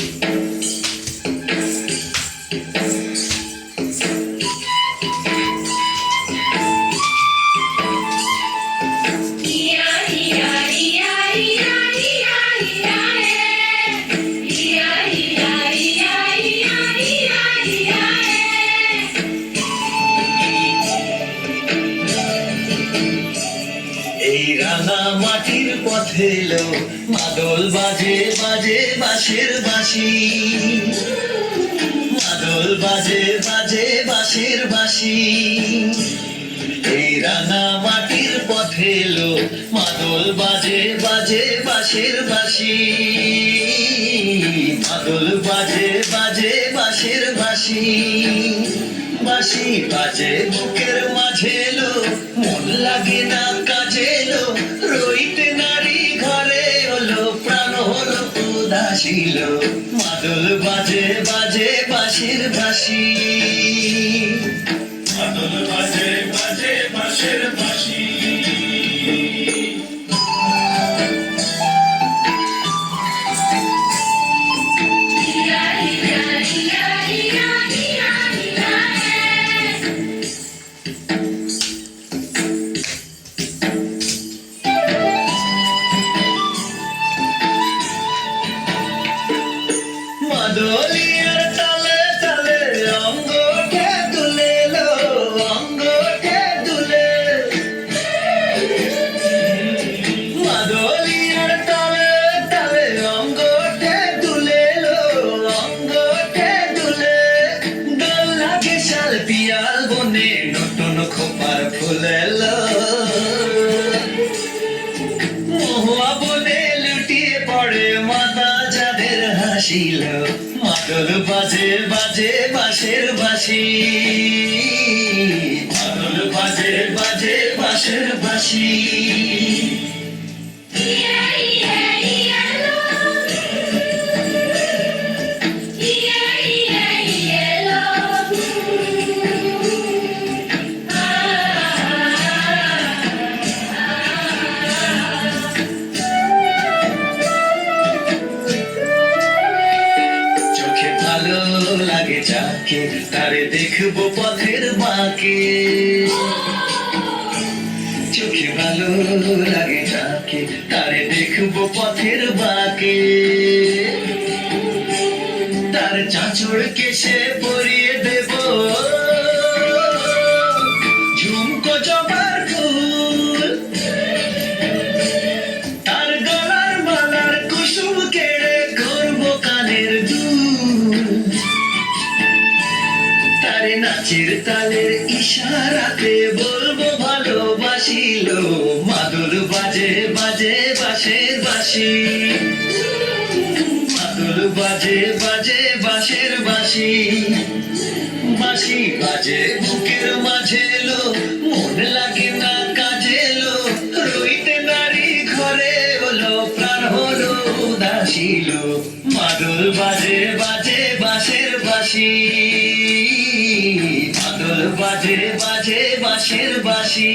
এই রাঙা মাটির পথে এলো। মাদল বাজে বাজে বাঁশের বাঁশি। মাদল বাজে বাজে বাঁশের বাঁশি। এই রাঙা মাটির পথে এলো। মাদল বাজে বাজে বাঁশের বাঁশি। মাদল বাজে বাজে বাঁশের বাঁশি। বাঁশি বাজে বুকের মাঝে এলো। মন লাগে না উদাসীল মাদল বাজে বাজে বাঁশির বাঁশি শাল পিয়াল বনে নতুন খোপার ফুলেলো মহুয়া বনে লুটিয়ে পড়ে মাতা যাদের হাসিল। মাদল বাজে বাজে, বাঁশের বাসি মাদল বাজে বাজে, বাঁশের বাঁশি। যাকে তারে দেখব পথের বাঁকে। চোখে ভালো লাগে যাকে তারে দেখব পথের বাঁকে। তার চাঁচড় কেসে পরিয়ে দেব তারে নাচের তালের ইশারাতে বলব ভালোবাসিল মাদুর বাজে বাজে বাঁশের বাসি। মাদুর বাজে বাজে বাঁশের বাসি। বাসি বাজে, বুকের মাঝে এলো মন লাগে না কাজে এলো রইতে নারী ঘরে হলো প্রাণ হলো উদাসীল মাদল বাজে বাজে বাঁশি মাদল বাজে বাজে বাঁশের বাঁশি।